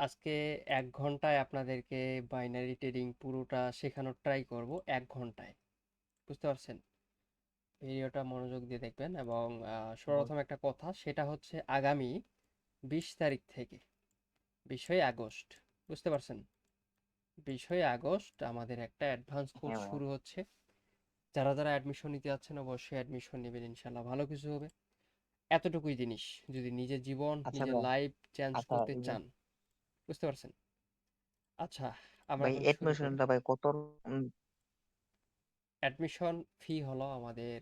আজকে এক ঘন্টায় আপনাদেরকে বাইনারি ট্রেডিং পুরোটা শেখানোর ট্রাই করব এক ঘন্টায়। বুঝতে পারছেন? ভিডিওটা মনোযোগ দিয়ে দেখবেন এবং সর্বপ্রথম একটা কথা সেটা হচ্ছে আগামী বিশ তারিখ থেকে বিশই আগস্ট বুঝতে পারছেন? বিশই আগস্ট আমাদের একটা অ্যাডভান্স কোর্স। শুরু হচ্ছে। যারা যারা অ্যাডমিশন নিতে যাচ্ছেন অবশ্যই অ্যাডমিশন নেবেন ইনশাল্লাহ ভালো কিছু হবে। এতটুকুই জিনিস যদি নিজের জীবন আচ্ছা নিজের লাইফ চেঞ্জ আচ্ছা, করতে চান বুঝতে পারছেন? আচ্ছা আমরা ভাই এখন শুরু এডমিশনটা ভাই কত অ্যাডমিশন ফি হলো আমাদের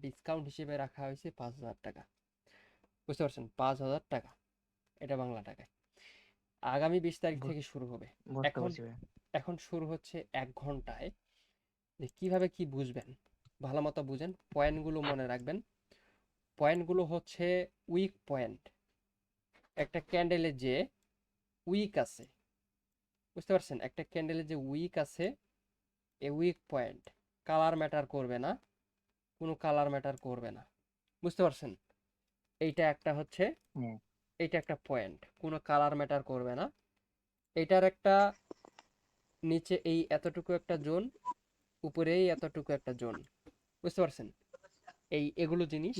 ডিসকাউন্ট হিসেবে রাখা হয়েছে পাঁচ হাজার টাকা। বুঝতে পারছেন? পাঁচ হাজার টাকা। এটা বাংলা টাকায়। আগামী বিশ তারিখ থেকে শুরু হবে। এখন এখন শুরু হচ্ছে এক ঘন্টায়। যে কীভাবে কি বুঝবেন? ভালো মতো বুঝেন। পয়েন্টগুলো মনে রাখবেন। পয়েন্টগুলো হচ্ছে উইক পয়েন্ট একটা ক্যান্ডেলের যে উইক আছে। বুঝতে পারছেন? একটা ক্যান্ডেলের যে উইক আছে এ উইক পয়েন্ট কালার ম্যাটার করবে না কোনো কালার ম্যাটার করবে না। বুঝতে পারছেন? এইটা একটা হচ্ছে এইটা একটা পয়েন্ট কোনো কালার ম্যাটার করবে না। এটার একটা নিচে এই এতটুকু একটা জোন উপরে এই এতটুকু একটা জোন। বুঝতে পারছেন? এই এগুলো জিনিস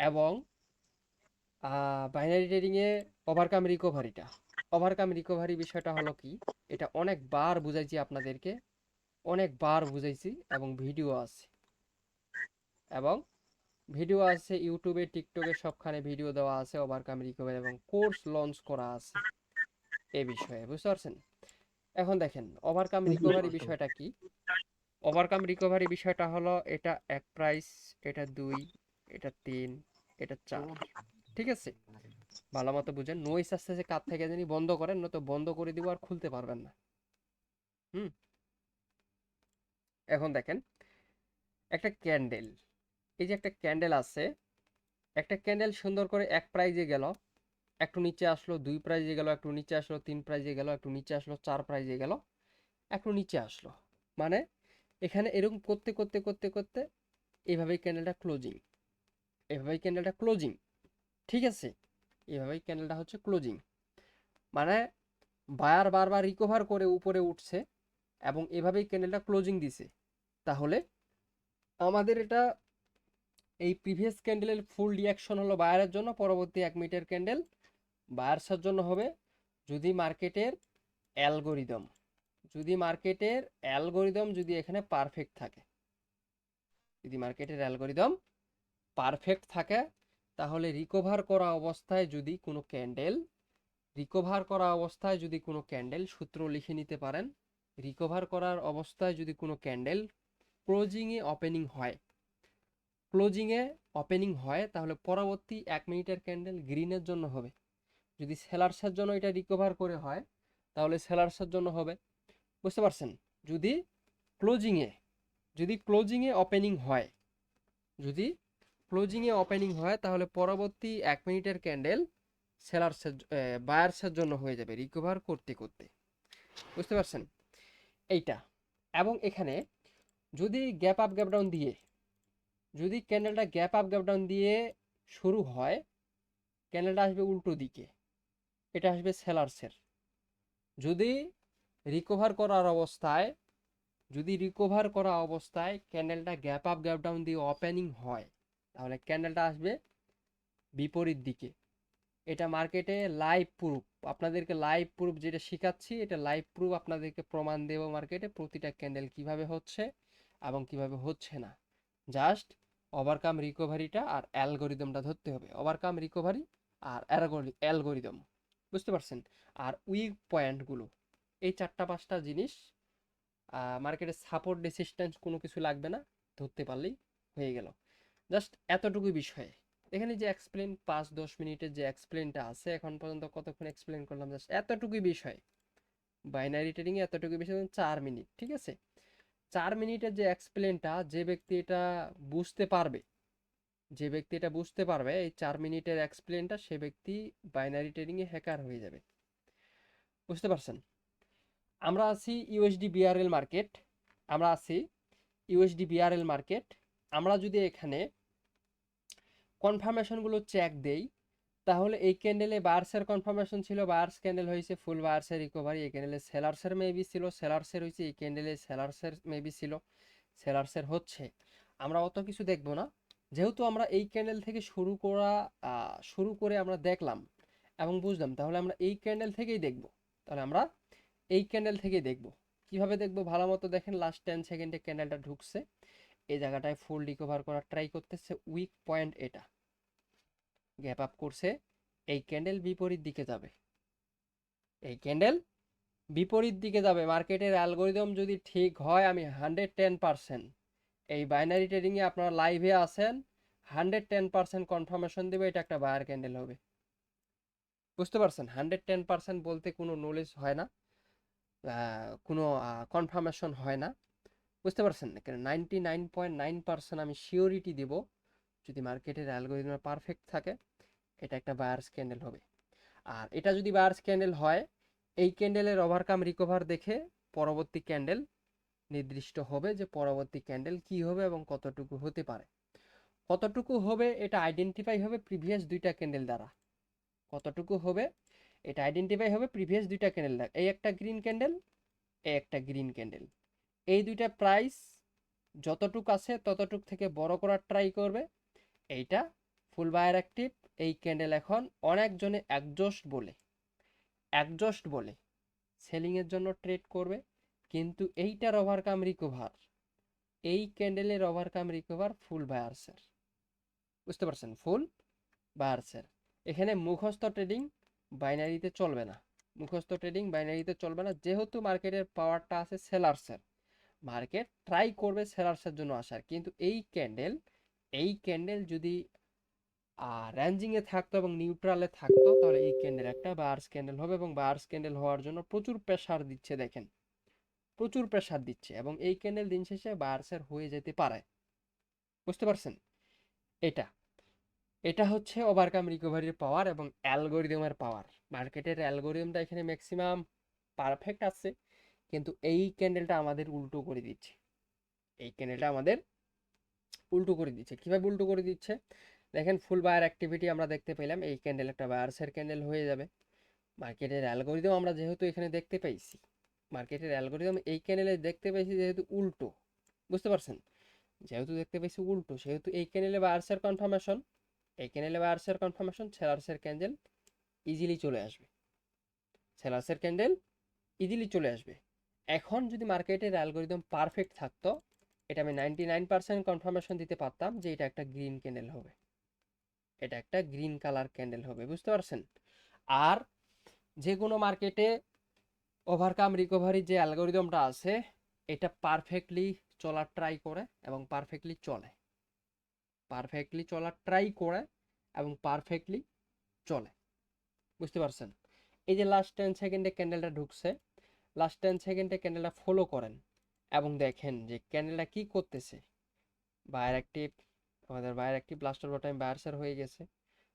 এবং বাইনারি ট্রেডিংয়ে ওভারকাম রিকভারিটা ওভারকাম রিকভারি বিষয়টা হলো কি? এটা অনেকবার বুঝাইছি আপনাদেরকে অনেকবার বুঝাইছি এবং ভিডিও আছে। এবং ভিডিও আছে ইউটিউবে টিকটকে সবখানে ভিডিও দেওয়া আছে ওভারকাম রিকভারি এবং কোর্স লঞ্চ করা আছে। এ বিষয়ে বুঝতে পারছেন? এখন দেখেন ওভারকাম রিকভারি বিষয়টা কি? ওভারকাম রিকভারি বিষয়টা হলো এটা এক প্রাইস এটা দুই এটা তিন এটা চার ঠিক আছে? ভালো মতো বুঝেন। নয়েস আসতেছে কার থেকে জানি বন্ধ করেন, নয়তো বন্ধ করে দিব আর খুলতে পারবেন না। হুম? এখন দেখেন, একটা ক্যান্ডেল এই যে একটা ক্যান্ডেল আছে, একটা ক্যান্ডেল সুন্দর করে এক প্রাইজে গেল, একটু নিচে আসলো, দুই প্রাইজে গেল, একটু নিচে আসলো, তিন প্রাইজে গেল, একটু নিচে আসলো, চার প্রাইজে গেল, একটু নিচে আসলো। মানে এখানে এরকম করতে করতে করতে করতে এইভাবেই ক্যান্ডেলটা ক্লোজিং এভাবেই ক্যান্ডেলটা ক্লোজিং ঠিক আছে? এভাবেই ক্যান্ডেলটা হচ্ছে ক্লোজিং মানে বায়ার বারবার রিকভার করে উপরে উঠছে এবং এভাবেই ক্যান্ডেলটা ক্লোজিং দিছে। তাহলে আমাদের এটা এই প্রিভিয়াস ক্যান্ডেলের ফুল রিয়াকশন হলো বায়ারের জন্য, পরবর্তী এক মিটার ক্যান্ডেল বায়ার্সের জন্য হবে যদি মার্কেটের অ্যালগোরিদম যদি মার্কেটের অ্যালগোরিদম যদি এখানে পারফেক্ট থাকে, যদি মার্কেটের অ্যালগোরিদম পারফেক্ট থাকে তাহলে রিকভার করা অবস্থায় যদি কোনো ক্যান্ডেল রিকভার করা অবস্থায় যদি কোনো ক্যান্ডেল সূত্র লিখে নিতে পারেন। রিকভার করার অবস্থায় যদি কোনো ক্যান্ডেল ক্লোজিংয়ে ওপেনিং হয়। ক্লোজিংয়ে ওপেনিং হয়, তাহলে পরবর্তী এক মিনিটের ক্যান্ডেল গ্রিনের জন্য হবে। যদি সেলার্সের জন্য এটা রিকভার করে হয়, তাহলে সেলার্সের জন্য হবে। বুঝতে পারছেন? যদি ক্লোজিংয়ে যদি ক্লোজিংয়ে ওপেনিং হয়, যদি ক্লোজিংয়ে ওপেনিং হয়, তাহলে পরবর্তী এক মিনিটের ক্যান্ডেল সেলার্সের বায়ার্সের জন্য হয়ে যাবে রিকভার করতে করতে। বুঝতে পারছেন? এইটা। এবং এখানে যদি গ্যাপ আপ গ্যাপ ডাউন দিয়ে, যদি ক্যান্ডেলটা গ্যাপ আপ গ্যাপ ডাউন দিয়ে শুরু হয় ক্যান্ডেলটা আসবে উল্টো দিকে। এটা আসবে সেলার্সের যদি রিকভার করার অবস্থায়, যদি রিকভার করা অবস্থায় ক্যান্ডেলটা গ্যাপ আপ গ্যাপ ডাউন দিয়ে ওপেনিং হয় তাহলে ক্যান্ডেলটা আসবে বিপরীত দিকে। এটা মার্কেটে লাইভ প্রুফ আপনাদেরকে লাইভ প্রুফ যেটা শেখাচ্ছি, এটা লাইভ প্রুফ আপনাদেরকে প্রমাণ দেব মার্কেটে প্রতিটা ক্যান্ডেল কীভাবে হচ্ছে এবং কীভাবে হচ্ছে না। জাস্ট ওভারকাম রিকভারিটা আর অ্যালগোরিদমটা ধরতে হবে। ওভারকাম রিকভারি আর অ্যালগোরিদম বুঝতে পারছেন? আর উইক পয়েন্টগুলো এই চারটা পাঁচটা জিনিস মার্কেটে সাপোর্ট রেসিস্ট্যান্স কোনো কিছু লাগবে না। ধরতে পারলেই হয়ে গেল। জাস্ট এতটুকু বিষয়ে। এখানে যে এক্সপ্লেন পাঁচ দশ মিনিটের যে এক্সপ্লেনটা আছে, এখন পর্যন্ত কতক্ষণ এক্সপ্লেন করলাম জাস্ট এতটুকুই বিষয়। বাইনারি ট্রেডিংয়ে এতটুকু বিষয় চার মিনিট, ঠিক আছে? চার মিনিটের যে এক্সপ্লেনটা যে ব্যক্তি এটা বুঝতে পারবে, যে ব্যক্তি এটা বুঝতে পারবে, এই চার মিনিটের এক্সপ্লেনটা সে ব্যক্তি বাইনারি ট্রেডিংয়ে হ্যাকার হয়ে যাবে। বুঝতে পারছেন? আমরা আছি ইউএসডি বিআরএল মার্কেট আমরা আছি ইউএসডি বিআরএল মার্কেট আমরা যদি এখানে কনফার্মেশনগুলো চেক দেই। তাহলে এই ক্যান্ডেলে বার্সের কনফার্মেশন ছিল বার্স ক্যান্ডেল হয়েছে ফুল বার্সের রিকভারি এই ক্যান্ডেলে সেলার্সের মেবি ছিল সেলার্সের হয়েছে এই ক্যান্ডেলে সেলার্সের মেবি ছিল সেলার্সের হচ্ছে। আমরা অত কিছু দেখব না। যেহেতু আমরা এই ক্যান্ডেল থেকে শুরু করা শুরু করে আমরা দেখলাম এবং বুঝলাম, তাহলে আমরা এই ক্যান্ডেল থেকেই দেখব। তাহলে আমরা এই ক্যান্ডেল থেকেই দেখব। কীভাবে দেখব? ভালো মতো দেখেন লাস্ট টেন সেকেন্ডে ক্যান্ডেলটা ঢুকছে। এই জায়গাটায় ফুল রিকভার করার ট্রাই করতেছে উইক পয়েন্ট এটা। গ্যাপ আপ করছে, এই ক্যান্ডেল বিপরীত দিকে যাবে। এই ক্যান্ডেল বিপরীত দিকে যাবে। মার্কেটের অ্যালগোরিদম যদি ঠিক হয়, আমি হান্ড্রেড টেন পারসেন্ট এই বাইনারি ট্রেডিংয়ে আপনারা লাইভে আছেন হান্ড্রেড টেন পারসেন্ট কনফার্মেশন দেবে, এটা একটা বায়ার ক্যান্ডেল হবে। বুঝতে পারছেন? হান্ড্রেড টেন পারসেন্ট বলতে কোনো নলেজ হয় না কোনো কনফার্মেশন হয় না। বুঝতে পারছেন? না কেন ninety nine point nine percent আমি শিওরিটি দেব, যদি মার্কেটের অ্যালগোরিদম পারফেক্ট থাকে, এটা একটা বায়ার্স ক্যান্ডেল হবে। আর এটা যদি বায়ার্স ক্যান্ডেল হয়, এই ক্যান্ডেলের ওভারকাম রিকভার দেখে পরবর্তী ক্যান্ডেল নির্দিষ্ট হবে যে পরবর্তী ক্যান্ডেল কি হবে এবং কতটুকু হতে পারে। কতটুকু হবে এটা আইডেন্টিফাই হবে প্রিভিয়াস দুইটা ক্যান্ডেল দ্বারা। কতটুকু হবে এটা আইডেন্টিফাই হবে প্রিভিয়াস দুইটা ক্যান্ডেল দ্বারা। এই একটা গ্রিন ক্যান্ডেল এই একটা গ্রিন ক্যান্ডেল এই দুইটা প্রাইস যতটুক আছে ততটুক থেকে বড় করার ট্রাই করবে। এইটা ফুল বায়ার অ্যাক্টিভ এই ক্যান্ডেল এখন অনেকজনে অ্যাডজস্ট বলে অ্যাডজস্ট বলে সেলিংয়ের জন্য ট্রেড করবে। কিন্তু এইটার ওভারকাম রিকভার এই ক্যান্ডেলের ওভারকাম রিকভার ফুল বায়ার্সের বুঝতে পারছেন? ফুল বায়ার্সের এখানে মুখস্থ ট্রেডিং বাইনারিতে চলবে না। মুখস্থ ট্রেডিং বাইনারিতে চলবে না। যেহেতু মার্কেটের পাওয়ারটা আছে সেলার্সের মার্কেট ট্রাই করবে সেলার্সের জন্য আসার। কিন্তু এই ক্যান্ডেল এই ক্যান্ডেল যদি র্যাঞ্জিংয়ে থাকতো এবং নিউট্রালে থাকতো, তাহলে এই ক্যান্ডেল একটা বায়ার্স ক্যান্ডেল হবে এবং বায়ার্স ক্যান্ডেল হওয়ার জন্য প্রচুর প্রেশার দিচ্ছে দেখেন। প্রচুর প্রেশার দিচ্ছে এবং এই ক্যান্ডেল দিন শেষে বায়ার্সের হয়ে যেতে পারে। বুঝতে পারছেন? এটা। এটা হচ্ছে ওভারকাম রিকভারির পাওয়ার এবং অ্যালগোরিদমের পাওয়ার মার্কেটের অ্যালগোরিদমটা এখানে ম্যাক্সিমাম পারফেক্ট আছে। কিন্তু এই ক্যান্ডেলটা আমাদের উল্টো করে দিচ্ছে। এই ক্যান্ডেলটা আমাদের উল্টো করে দিচ্ছে। কীভাবে উল্টো করে দিচ্ছে? দেখেন ফুল বায়ার অ্যাক্টিভিটি আমরা দেখতে পেলাম। এই ক্যান্ডেল একটা বায়ার্সের ক্যান্ডেল হয়ে যাবে। মার্কেটের অ্যালগোরিদম আমরা যেহেতু এখানে দেখতে পাইছি মার্কেটের অ্যালগোরিদম এই ক্যান্ডেলে দেখতে পাইছি যেহেতু উল্টো। বুঝতে পারছেন? যেহেতু দেখতে পাইছি উল্টো, সেহেতু এই ক্যান্ডেলে বায়ার্সের কনফার্মেশন এই ক্যান্ডেলে বায়ার্সের কনফার্মেশন সেলার্সের ক্যান্ডেল ইজিলি চলে আসবে। সেলার্সের ক্যান্ডেল ইজিলি চলে আসবে। এখন যদি মার্কেটের অ্যালগোরিদম পারফেক্ট থাকতো, এটা আমি নাইনটি নাইন পার্সেন্ট কনফার্মেশন দিতে পারতাম যে এটা একটা গ্রিন ক্যান্ডেল হবে। এটা একটা গ্রিন কালার ক্যান্ডেল হবে, বুঝতে পারছেন? আর যে কোনো মার্কেটে ওভারকাম রিকভারি যে অ্যালগোরিদমটা আছে, এটা পারফেক্টলি চলার ট্রাই করে এবং পারফেক্টলি চলে। পারফেক্টলি চলার ট্রাই করে এবং পারফেক্টলি চলে। বুঝতে পারছেন? এই যে লাস্ট টেন সেকেন্ডে ক্যান্ডেলটা ঢুকছে লাস্ট টেন সেকেন্ডে ক্যান্ডেলটা ফলো করেন এবং দেখেন যে ক্যান্ডেলটা কি করতেছে। বায়ার অ্যাক্টিভ আমাদের বায়ার অ্যাক্টিভ লাস্টের টাইম বায়ারসার হয়ে গেছে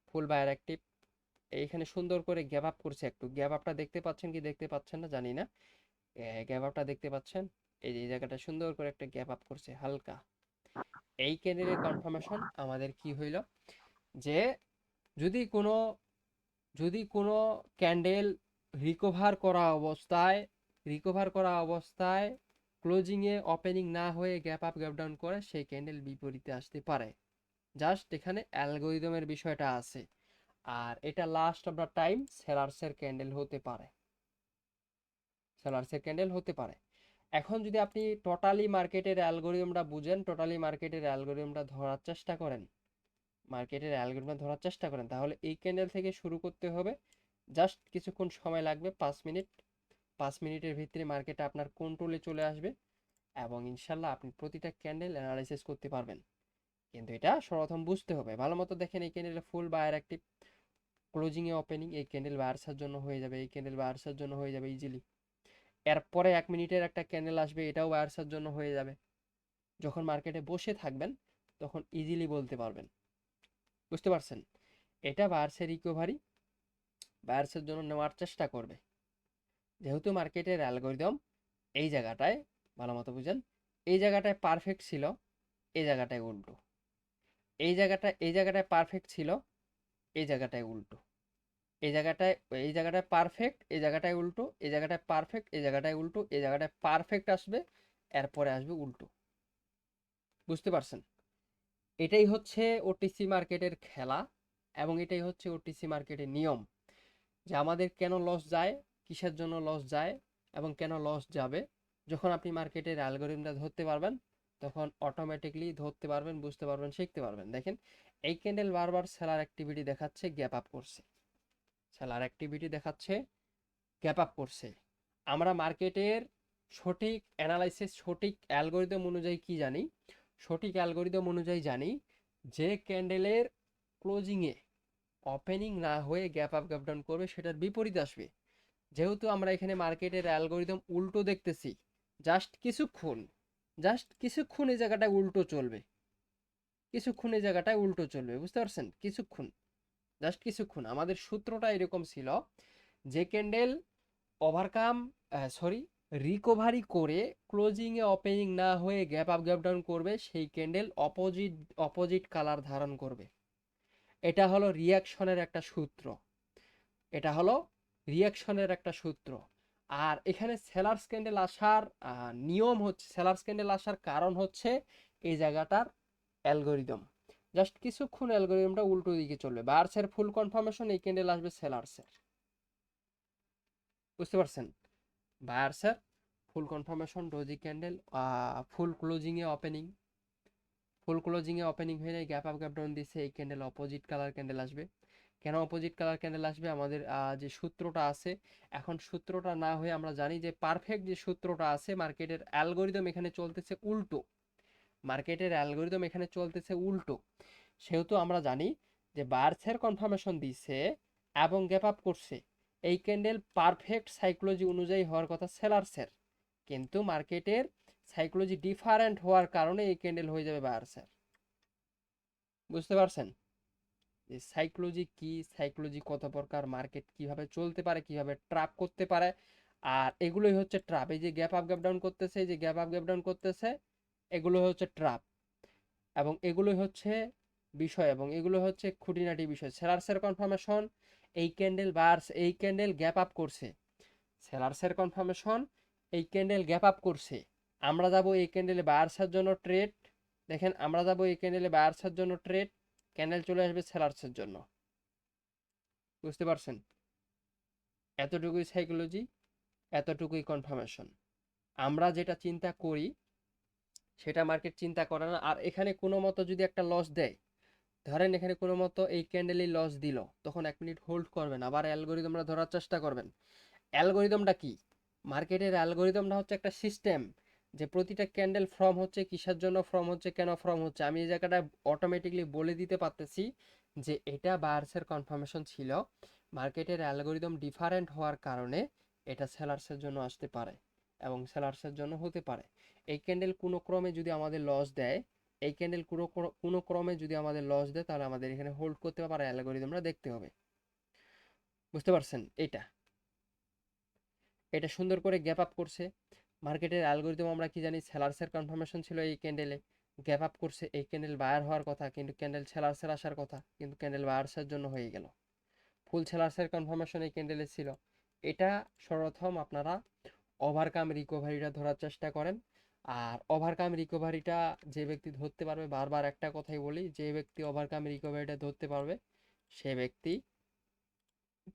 ফুল বায়ার অ্যাক্টিভ এইখানে সুন্দর করে গ্যাপ আপ করছে একটু। গ্যাপ আপটা দেখতে পাচ্ছেন কি দেখতে পাচ্ছেন না জানি না। গ্যাপ আপটা দেখতে পাচ্ছেন? এই যে, এই জায়গাটা সুন্দর করে একটা গ্যাপ আপ করছে, হালকা। এই ক্যান্ডেলের কনফার্মেশন আমাদের কি হইল? যে যদি কোনো যদি কোনো ক্যান্ডেল রিকভার করা অবস্থায় রিকভার করা অবস্থায় ক্লোজিংয়ে ওপেনিং না হয়ে গ্যাপ আপ গ্যাপ ডাউন করে সেই ক্যান্ডেল বিপরীতে আসতে পারে। জাস্ট এখানে অ্যালগোরিদমের বিষয়টা আছে। আর এটা লাস্ট অফ দ্য টাইম সেলার্সের ক্যান্ডেল হতে পারে। সেলার্সের ক্যান্ডেল হতে পারে। এখন যদি আপনি টোটালি মার্কেটের অ্যালগোরিদমটা বুঝেন টোটালি মার্কেটের অ্যালগোরিদমটা ধরার চেষ্টা করেন মার্কেটের অ্যালগোরিদমটা ধরার চেষ্টা করেন, তাহলে এই ক্যান্ডেল থেকে শুরু করতে হবে। জাস্ট কিছুক্ষণ সময় লাগবে, পাঁচ মিনিট পাঁচ মিনিটের ভিতরে মার্কেট আপনার কন্ট্রোলে চলে আসবে এবং ইনশাল্লাহ আপনি প্রতিটা ক্যান্ডেল অ্যানালাইসিস করতে পারবেন। কিন্তু এটা সর্বপ্রথম বুঝতে হবে। ভালো মতো দেখেন এই ক্যান্ডেল ফুল বায়ার অ্যাক্টিভ ক্লোজিংয়ে ওপেনিং এই ক্যান্ডেল বায়ার্সার জন্য হয়ে যাবে, এই ক্যান্ডেল বায়ার্সার জন্য হয়ে যাবে ইজিলি এরপরে এক মিনিটের একটা ক্যান্ডেল আসবে, এটাও বায়ার্সার জন্য হয়ে যাবে। যখন মার্কেটে বসে থাকবেন, তখন ইজিলি বলতে পারবেন। বুঝতে পারছেন? এটা বায়ার্সের রিকভারি বায়ার্সের জন্য নেওয়ার চেষ্টা করবে। যেহেতু মার্কেটের অ্যালগোরিদম এই জায়গাটায়, ভালো মতো বুঝেন, এই জায়গাটায় পারফেক্ট ছিল, এই জায়গাটায় উল্টো। এই জায়গাটা, এই জায়গাটায় পারফেক্ট ছিল, এই জায়গাটায় উল্টো। এই জায়গাটায় এই জায়গাটায় পারফেক্ট এই জায়গাটায় উল্টো, এই জায়গাটায় পারফেক্ট এই জায়গাটায় উল্টো, এই জায়গাটায় পারফেক্ট আসবে, এরপরে আসবে উল্টো। বুঝতে পারছেন? এটাই হচ্ছে ওটিসি মার্কেটের খেলা এবং এটাই হচ্ছে ওটিসি মার্কেটের নিয়ম। যে আমাদের কেন লস যায় কিসের জন্য লস যায় এবং কেন লস যাবে? যখন আপনি মার্কেটের অ্যালগোরিদমটা ধরতে পারবেন, তখন অটোমেটিকলি ধরতে পারবেন, বুঝতে পারবেন, শিখতে পারবেন। দেখেন, এই ক্যান্ডেল বারবার সেলার অ্যাক্টিভিটি দেখাচ্ছে গ্যাপ আপ করছে। সেলার অ্যাক্টিভিটি দেখাচ্ছে গ্যাপ আপ করছে। আমরা মার্কেটের সঠিক অ্যানালাইসিস সঠিক অ্যালগোরিদম অনুযায়ী কি জানি? সঠিক অ্যালগোরিদম অনুযায়ী জানি যে ক্যান্ডেলের ক্লোজিংয়ে ওপেনিং না হয়ে গ্যাপ আপ গ্যাপ ডাউন করবে, সেটার বিপরীত আসবে। যেহেতু আমরা এখানে মার্কেটের অ্যালগোরিদম উল্টো দেখতেছি জাস্ট কিছুক্ষণ জাস্ট কিছুক্ষণ এই জায়গাটায় উল্টো চলবে। কিছুক্ষণ এই জায়গাটায় উল্টো চলবে, বুঝতে পারছেন? কিছুক্ষণ জাস্ট কিছুক্ষণ। আমাদের সূত্রটা এরকম ছিল যে ক্যান্ডেল ওভারকাম সরি রিকভারি করে ক্লোজিংয়ে ওপেনিং না হয়ে গ্যাপ আপ গ্যাপ ডাউন করবে, সেই ক্যান্ডেল অপোজিট অপোজিট কালার ধারণ করবে। এটা হলো রিয়াকশনের একটা সূত্র। এটা হলো রিয়াকশনের একটা সূত্র। আর এখানে সেলার্স ক্যান্ডেল আসার নিয়ম হচ্ছে, সেলার্স ক্যান্ডেল আসার কারণ হচ্ছে এই জায়গাটার অ্যালগোরিদম। জাস্ট কিছুক্ষণ অ্যালগোরিদমটা উল্টো দিকে চলবে। বার্সের ফুল কনফার্মেশন এই ক্যান্ডেল আসবে সেলার্সের। বুঝতে পারছেন? বায়ার্সের full confirmation, doji candle full ক্লোজিংয়ে opening. Full ক্লোজিংয়ে ওপেনিং হয়ে গ্যাপ আপ, গ্যাপ ডাউন দিচ্ছে এই ক্যান্ডেল, অপোজিট কালার ক্যান্ডেল আসবে। কেন অপোজিট কালার ক্যান্ডেল আসবে? আমাদের যে সূত্রটা আছে, এখন সূত্রটা না হয়ে আমরা জানি যে পারফেক্ট যে সূত্রটা আছে মার্কেটের অ্যালগোরিদম এখানে চলতেছে উল্টো। মার্কেটের অ্যালগোরিদম এখানে চলতেছে উল্টো। সেহেতু আমরা জানি যে বার্সের কনফার্মেশন দিছে এবং গ্যাপ আপ করছে। এই ক্যান্ডেল পারফেক্ট সাইকোলজি অনুযায়ী হওয়ার কথা সেলার্সের কিন্তু মার্কেটের সাইকোলজি ডিফারেন্ট হওয়ার কারণে এই ক্যান্ডেল হয়ে যাবে বায়ার্সের বুঝতে পারছেন? যে সাইকোলজি কি সাইকোলজি কত প্রকার মার্কেট কীভাবে চলতে পারে, কীভাবে ট্রাপ করতে পারে, আর এগুলোই হচ্ছে ট্রাপ এই যে গ্যাপ আপ গ্যাপ ডাউন করতেছে, এই যে গ্যাপ আপ গ্যাপ ডাউন করতেছে, এগুলো হচ্ছে ট্রাপ এবং এগুলোই হচ্ছে বিষয় এবং এগুলো হচ্ছে খুঁটিনাটি বিষয়। সেলার্সের কনফার্মেশন এই ক্যান্ডেল বার্স এই ক্যান্ডেল গ্যাপ আপ করছে। সেলার্সের কনফার্মেশন এই ক্যান্ডেল গ্যাপ আপ করছে। আমরা যাব এই ক্যান্ডেলে বায়ার্সের জন্য ট্রেড দেখেন, আমরা যাব এই ক্যান্ডেলে বায়ার্সের জন্য ট্রেড ক্যান্ডেল চলে আসবে সেলার্সের জন্য। বুঝতে পারছেন? এতটুকুই সাইকোলজি এতটুকুই কনফার্মেশন আমরা যেটা চিন্তা করি, সেটা মার্কেট চিন্তা করে না। আর এখানে কোনো মতো যদি একটা লস দেয়, ধরেন এখানে কোনো মতো এই ক্যান্ডেলই লস দিল, তখন এক মিনিট হোল্ড করবেন। আবার অ্যালগোরিদমটা ধরার চেষ্টা করবেন। অ্যালগোরিদমটা কি? মার্কেটের অ্যালগোরিদমটা হচ্ছে একটা সিস্টেম যে প্রতিটা ক্যান্ডেল ফর্ম হচ্ছে কিসের জন্য ফর্ম হচ্ছে কেন ফর্ম হচ্ছে, আমি এই জায়গাটা অটোমেটিকলি বলে দিতে পারতেছি যে এটা বায়ার্সের কনফার্মেশন ছিল। মার্কেটের অ্যালগোরিদম ডিফারেন্ট হওয়ার কারণে এটা সেলার্সের জন্য আসতে পারে এবং সেলার্সের জন্য হতে পারে। এই ক্যান্ডেল কোনো ক্রমে যদি আমাদের লস দেয়, এই ক্যান্ডেল কোনো কোনো ক্রমে যদি আমাদের লস দেয়, তাহলে আমাদের এখানে হোল্ড করতে পারে অ্যালগোরিদমটা দেখতে হবে। বুঝতে পারছেন? এটা এটা সুন্দর করে গ্যাপ আপ করছে। মার্কেটের অ্যালগোরিদম আমরা কি জানি সেলার্সের কনফার্মেশন ছিল এই ক্যান্ডেলে গ্যাপ আপ করছে, এই ক্যান্ডেল বায়ার হওয়ার কথা, কিন্তু ক্যান্ডেল সেলার্সের আসার কথা, কিন্তু ক্যান্ডেল বায়ার্সের জন্য হয়ে গেল। ফুল সেলার্সের কনফার্মেশন এই ক্যান্ডেলে ছিল। এটা সর্বপ্রথম আপনারা ওভারকাম রিকভারিটা ধরার চেষ্টা করেন। আর ওভারকাম রিকভারিটা যে ব্যক্তি ধরতে পারবে, বারবার একটা কথাই বলি, যে ব্যক্তি ওভারকাম রিকভারিটা ধরতে পারবে, সে ব্যক্তি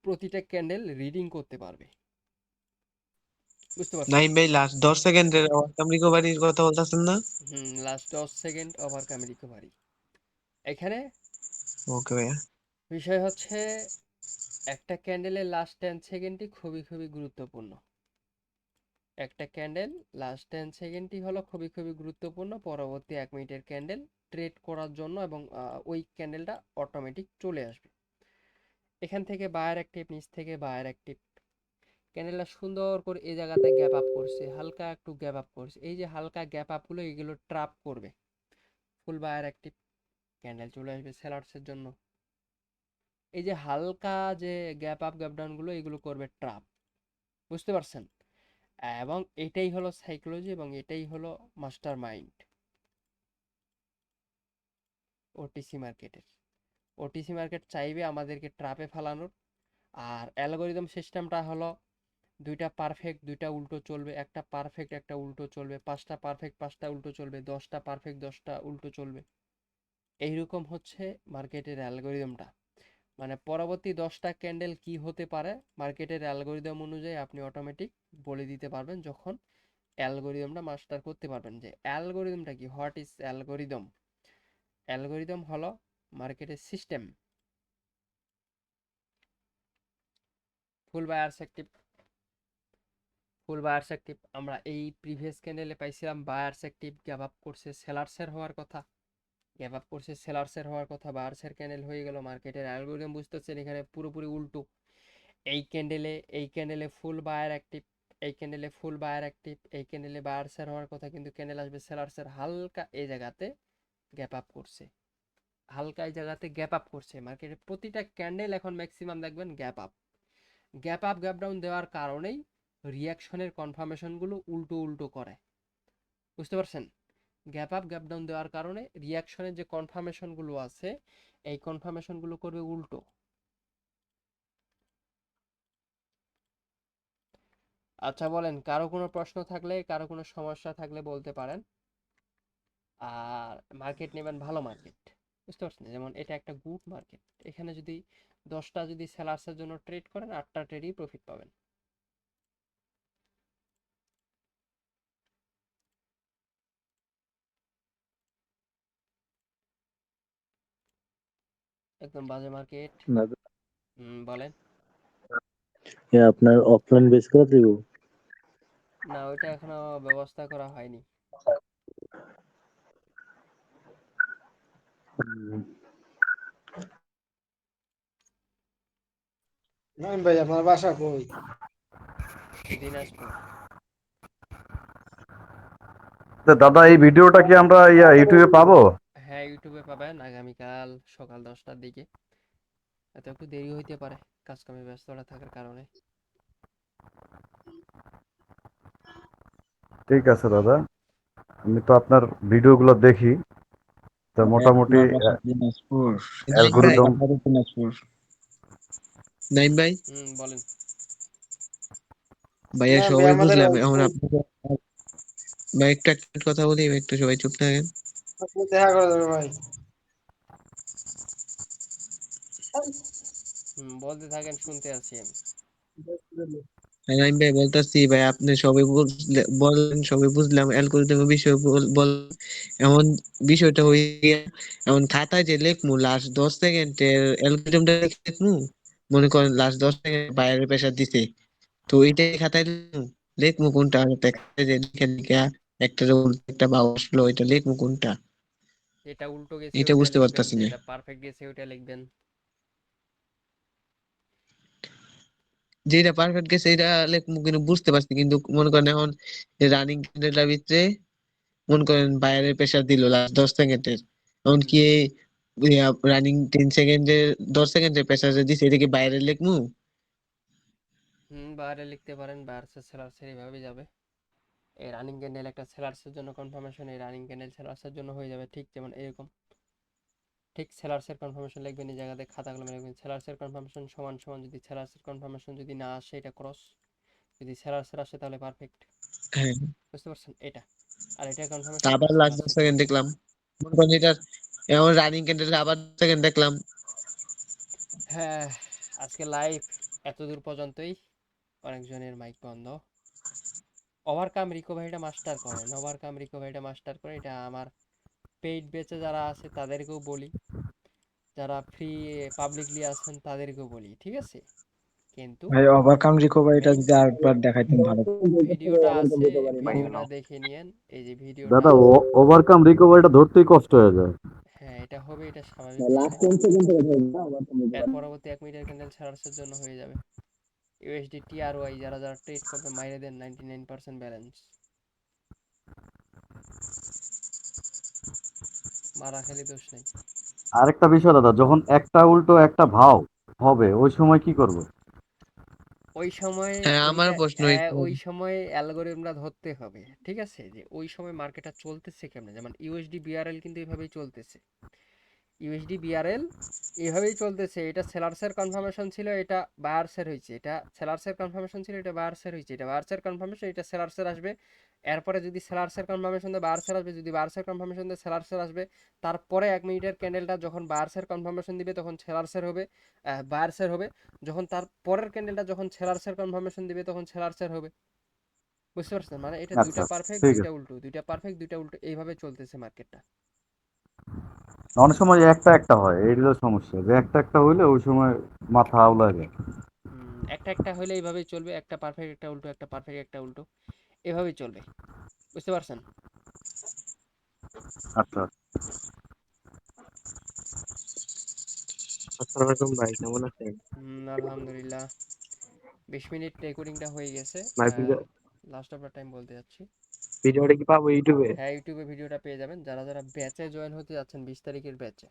প্রতিটা ক্যান্ডেল রিডিং করতে পারবে। বুঝতে নাইম ভাই লাস্ট সেকেন্ডের রিকভারির কথা বলতেছেন না? হুম লাস্ট দশ সেকেন্ড ওভারকাম রিকভারি এখানে ওকে ভাইয়া। বিষয় হচ্ছে একটা ক্যান্ডেলের লাস্ট টেন সেকেন্ডই খুবই খুবই গুরুত্বপূর্ণ। একটা ক্যান্ডেল লাস্ট টেন সেকেন্ডই হলো খুবই খুবই গুরুত্বপূর্ণ। পরবর্তী এক মিনিটের ক্যান্ডেল ট্রেড করার জন্য এবং ওই ক্যান্ডেলটা অটোমেটিক চলে আসবে। এখান থেকে বায়ার অ্যাক্টিভ নিচ থেকে বায়ার অ্যাক্টিভ ক্যান্ডেলটা সুন্দর করে এই জায়গাতে গ্যাপ আপ করছে, হালকা একটু গ্যাপ আপ করছে। এই যে হালকা গ্যাপ আপগুলো এগুলো ট্রাপ করবে। ফুল বায়ার অ্যাক্টিভ ক্যান্ডেল চলে আসবে সেলার্সের জন্য। এই যে হালকা যে গ্যাপ আপ গ্যাপ ডাউনগুলো এগুলো করবে ট্রাপ বুঝতে পারছেন? এবং এটাই হলো সাইকোলজি এবং এটাই হলো মাস্টার মাইন্ড ওটিসি মার্কেটের ওটিসি মার্কেট চাইবে আমাদেরকে ট্রাপে ফেলানোর। আর অ্যালগোরিদম সিস্টেমটা হলো দুইটা পারফেক্ট দুইটা উল্টো চলবে, একটা পারফেক্ট একটা উল্টো চলবে, পাঁচটা পারফেক্ট পাঁচটা উল্টো চলবে, দশটা পারফেক্ট দশটা উল্টো চলবে। এইরকম হচ্ছে মার্কেটের অ্যালগোরিদমটা মানে পরবর্তী দশটা ক্যান্ডেল কি হতে পারে মার্কেটের অ্যালগোরিদম অনুযায়ী আপনি অটোমেটিক বলে দিতে পারবেন যখন অ্যালগোরিদমটা মাস্টার করতে পারবেন যে অ্যালগোরিদমটা কি? হোয়াট ইজ অ্যালগোরিদম অ্যালগোরিদম হলো মার্কেটের system full buyers active full buyers active আমরা এই প্রিভিয়াস ক্যান্ডেলে পাইছিলাম বায়ার্স অ্যাক্টিভ গ্যাপ আপ করছে সেলার্সের হওয়ার কথা। গ্যাপ আপ করছে সেলার্সের হওয়ার কথা বায়ার্সের ক্যান্ডেল হয়ে গেল মার্কেটের অ্যালগোরিদম বুঝতেছেন এখানে পুরোপুরি উল্টো। এই ক্যান্ডেলে এই ক্যান্ডেলে ফুল বায়ার অ্যাক্টিভ এই ক্যান্ডেলে ফুল বায়ার অ্যাক্টিভ এই ক্যান্ডেলে বায়ার্সের হওয়ার কথা, কিন্তু ক্যান্ডেল আসবে সেলার্সের হালকা এই জায়গাতে গ্যাপ আপ করছে। হালকা এই জায়গাতে গ্যাপ আপ করছে। মার্কেটের প্রতিটা ক্যান্ডেল এখন ম্যাক্সিমাম দেখবেন gap up gap up gap down দেওয়ার কারণেই রিয়াকশনের কনফার্মেশনগুলো উল্টো উল্টো করে। বুঝতে পারছেন? গ্যাপ আপ গ্যাপ ডাউন দেওয়ার কারণে রিয়াকশনের যে কনফার্মেশনগুলো আছে, এই কনফার্মেশনগুলো করবে উল্টো। আচ্ছা বলেন, কারও কোনো প্রশ্ন থাকলে, কারও কোনো সমস্যা থাকলে বলতে পারেন। আর মার্কেট নেবেন ভালো মার্কেট বুঝতে পারছেন? যেমন এটা একটা গুড মার্কেট এখানে যদি দশটা যদি সেলার্সের জন্য ট্রেড করেন, আটটা ট্রেডই প্রফিট পাবেন। একদম বাজে মার্কেট দাদা হুম বলেন। এ আপনার অফলাইন বেস করে দিব? না ওইটা এখনও ব্যবস্থা করা হয়নি। নাইম ভাই আপনার বাসা কই? দিনাজপুর। তো দাদা এই ভিডিওটা কি আমরা ইয়া ইউটিউবে পাবো? হ্যাঁ ইউটিউবে পাবেন আগামীকাল সকাল দশটার দিকে। এত একটু দেরি হইতে পারে কাজ কামে ব্যস্ততা থাকার কারণে। ঠিক আছে দাদা আমি তো আপনার ভিডিওগুলো দেখি। তো মোটামুটি দিনাজপুর। অ্যালগোরিদম নাইম ভাই হুম বলেন। ভাইয়া ভাই, সবাই বুঝলাম এখন আপনাকে ভাই একটা একটা কথা বলি একটু সবাই চুপ থাকেন। দেখা করে দেবে ভাই। বলতে থাকেন শুনতে আছি আমি। হ্যাঁ, ভাই বলতাছি ভাই আপনি সবাই বলেন সবাই বুঝলাম অ্যালগোরিদম বিষয় বল- এমন বিষয়টা গিয়া এমন খাতায় যে লেখমু লাস্ট দশ সেকেন্ডের অ্যালগোরিদমটা লেখমু মনে করেন লাস্ট দশ সেকেন্ড বাইরের প্রেসার দিছে। তো এইটাই খাতায় লেখমু লেখমু কোনটা? দেখা যে লিখে লিখা একটা উল্টো একটা বাউ আসলো এটা লেখমু কোনটা? যেটা উল্টো গেছে এটা বুঝতে পারতাছি না। যেটা পারফেক্ট গেছে ওইটা লিখবেন। যেটা পারফেক্ট গেছে এটা লেখমু কিন্তু বুঝতে পারছি কিন্তু মনে করেন এখন রানিং ক্যান্ডেলটার ভিতরে মনে করেন বাইরের প্রেসার দিল লাস্ট দশ সেকেন্ডের এখন কি রানিং টেন সেকেন্ডের দশ সেকেন্ডের প্রেসার দিছে এটা কি বাইরে লেখমু হুম বাইরে লিখতে পারেন বায়ার্সের সেলার্সের এইভাবে যাবে। এই রানিং ক্যান্ডেল একটা সেলার্সের জন্য কনফার্মেশন এই রানিং ক্যান্ডেল সেলার্সের জন্য হয়ে যাবে ঠিক যেমন এরকম। ঠিক সেলার্সের কনফার্মেশন লিখবেন এই জায়গাতে খাতা কলমে লিখবেন সেলার্সের কনফার্মেশন সমান সমান যদি সেলার্সের কনফার্মেশন যদি না আসে এটা ক্রস যদি সেলার্সের আসে তাহলে পারফেক্ট হ্যাঁ। বুঝতে পারছেন? এটা। আর এটা কনফার্মেশন আবার লাস্ট সেকেন্ড দেখলাম। মনে করেন এটা এখন রানিং ক্যান্ডেল আবার সেকেন্ড দেখলাম। হ্যাঁ আজকে লাইভ এতদূর পর্যন্তই। অনেকজনের মাইক বন্ধ। ওভারকাম রিকভারিটা মাস্টার করেন। ওভারকাম রিকভারিটা মাস্টার করে এটা আমার পেইড বেচে যারা আছে তাদেরকেও বলি। যারা ফ্রি পাবলিকলি আছেন তাদেরকেও বলি ঠিক আছে? কিন্তু ভাই ওভারকাম রিকভারিটা যদি আরেকবার দেখাইতেন ভালো ভিডিওটা আছে ভিডিওটা দেখে নিয়েন। এই যে ভিডিওটা দাদা ওভারকাম রিকভারিটা ধরতেই কষ্ট হয়ে যায়। হ্যাঁ এটা হবে এটা স্বাভাবিক। বিষয়। এর পরবর্তী এক মিটার ক্যান্ডেল ছাড়ার জন্য হয়ে যাবে। ইউএসডি টিআরওয়াই যারা যারা ট্রেড করবে মাইরে দেন নাইনটি নাইন পার্সেন্ট ব্যালেন্স মারা খেলে দোষ নেই। আরেকটা বিষয় দাদা যখন একটা উল্টো একটা ভাও হবে ওই সময় কি করব? ওই সময় হ্যাঁ, আমারও প্রশ্ন হ্যাঁ, ওই সময় অ্যালগোরিদমটা ধরতে হবে ঠিক আছে? যে ওই সময় মার্কেটটা চলতেছে কেমনে? যেমন ইউএসডি বিআরএল কিন্তু এইভাবেই চলতেছে। ইউএসডি বিআরএল এইভাবেই চলতেছে। এটা সেলার্সের কনফার্মেশন ছিল এটা বায়ার্সের হয়েছে। এটা সেলার্সের কনফার্মেশন ছিল এটা বায়ার্সের হয়েছে। এটা বায়ার্সের কনফার্মেশন এটা সেলার্সের আসবে। এরপরে যদি সেলার্সের কনফার্মেশন দেয় বায়ার্সের আসবে। যদি বায়ার্সের কনফার্মেশন দেয় সেলার্সের আসবে। তারপরে এক মিনিটের ক্যান্ডেলটা যখন বায়ার্সের কনফার্মেশন দিবে তখন সেলার্সের হবে বায়ার্সের হবে। যখন তার পরের ক্যান্ডেলটা যখন সেলার্সের কনফার্মেশন দিবে তখন সেলার্সের হবে। বুঝতে পারছেন? মানে এটা দুইটা আচ্ছা, পারফেক্ট দুইটা উল্টো দুইটা পারফেক্ট দুইটা উল্টো। এইভাবে চলতেছে মার্কেটটা অনেক সময় একটা একটা হয় এইগুলো সমস্যা। যে একটা একটা হইলে ওই সময় মাথা আউলা যায়। একটা একটা হইলে এইভাবেই চলবে একটা পারফেক্ট একটা উল্টো একটা পারফেক্ট একটা উল্টো। এভাবেই চলবে। বুঝতে পারছেন? আচ্ছা। আসসালামু আলাইকুম ভাই কেমন আছেন? আলহামদুলিল্লাহ। বিশ মিনিট রেকর্ডিংটা হয়ে গেছে। লাস্ট অফ টাইম বলতে যাচ্ছি। ভিডিওটা কি পাবো ইউটিউবে? হ্যাঁ ইউটিউবে ভিডিওটা পেয়ে যাবেন। যারা যারা ব্যাচে জয়েন হতে যাচ্ছেন বিশ তারিখের ব্যাচে,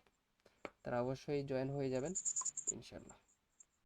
তারা অবশ্যই জয়েন হয়ে যাবেন ইনশাল্লাহ